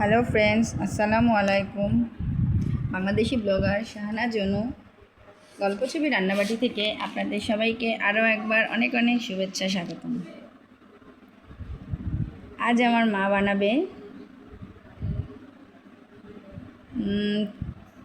Hello friends আসসালামু আলাইকুম Bangladeshi blogger Shahana জনু গল্প ছবি রান্নাবাটি থেকে আপনাদের সবাইকে আরও একবার অনেক অনেক শুভেচ্ছা স্বাগতম। আজ আমার মা বানাবে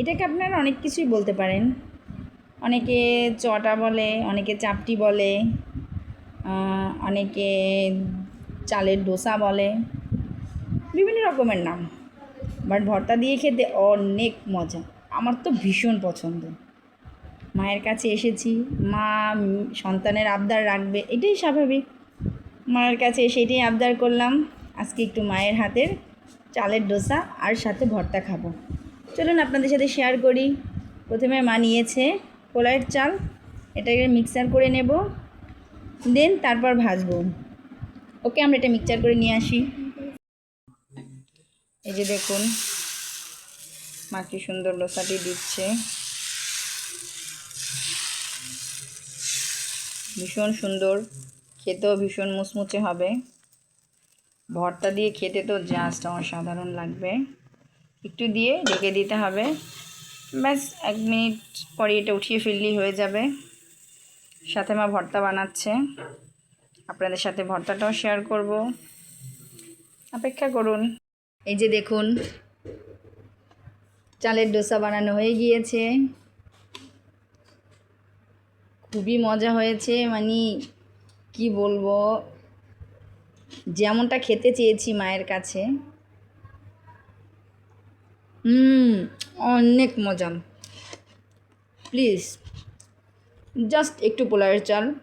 এটাকে আপনারা অনেক কিছুই বলতে পারেন। অনেকে চটা বলে, অনেকে চাপটি বলে অনেকে চালের ডোসা বলে। বিভিন্ন রকমের নাম। বাট ভর্তা দিয়ে খেতে অনেক মজা। আমার তো ভীষণ পছন্দ। মায়ের কাছে এসেছি, মা সন্তানের আবদার রাখবে, এটাই স্বাভাবিক। মায়ের কাছে এসে এটাই আবদার করলাম, আজকে একটু মায়ের হাতের চালের ডোসা আর সাথে ভর্তা খাব। চলুন আপনাদের সাথে শেয়ার করি। প্রথমে মা নিয়েছে কোলাইয়ের চাল, এটাকে মিক্সার করে নেব দেন তারপর ভাজবো। ওকে, আমরা এটা মিক্সচার করে নিয়ে আসি। এই যে দেখুন, মা কি সুন্দর লোসাটি দিচ্ছে। ভীষণ সুন্দর, খেতেও ভীষণ মুচমুচে হবে। ভর্তা দিয়ে খেতে তো জাস্ট অসাধারণ লাগবে। একটু দিয়ে ঢেকে দিতে হবে। ব্যাস, এক মিনিট পরে এটা উঠিয়ে ফেললেই হয়ে যাবে। সাথে মা ভর্তা বানাচ্ছে। আপনাদের সাথে ভর্তাটাও শেয়ার করব। অপেক্ষা করুন। এই যে দেখুন, চালের ডোসা বানানো হয়ে গিয়েছে। খুবই মজা হয়েছে মানে কি বলব? যেমনটা খেতে চেয়েছি মায়ের কাছে। হুম, অনেক মজা। প্লিজ, জাস্ট একটু পোলারের চাল,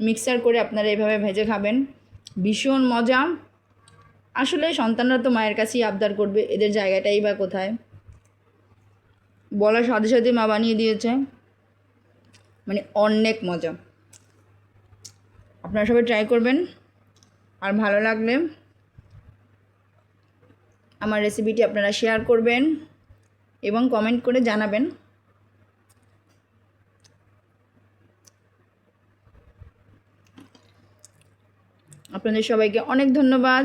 মিক্সার করে আপনারা এভাবে ভেজে খাবেন। ভীষণ মজা। আসলে সন্তানরা তো মায়ের কাছেই আবদার করবে, এদের জায়গাটাই বা কোথায়? বলার সাথে সাথে মা বানিয়ে দিয়েছে। মানে অনেক মজা। আপনারা সবাই ট্রাই করবেন। আর ভালো লাগলে আমার রেসিপিটি আপনারা শেয়ার করবেন এবং কমেন্ট করে জানাবেন। আপনাদের সবাইকে অনেক ধন্যবাদ।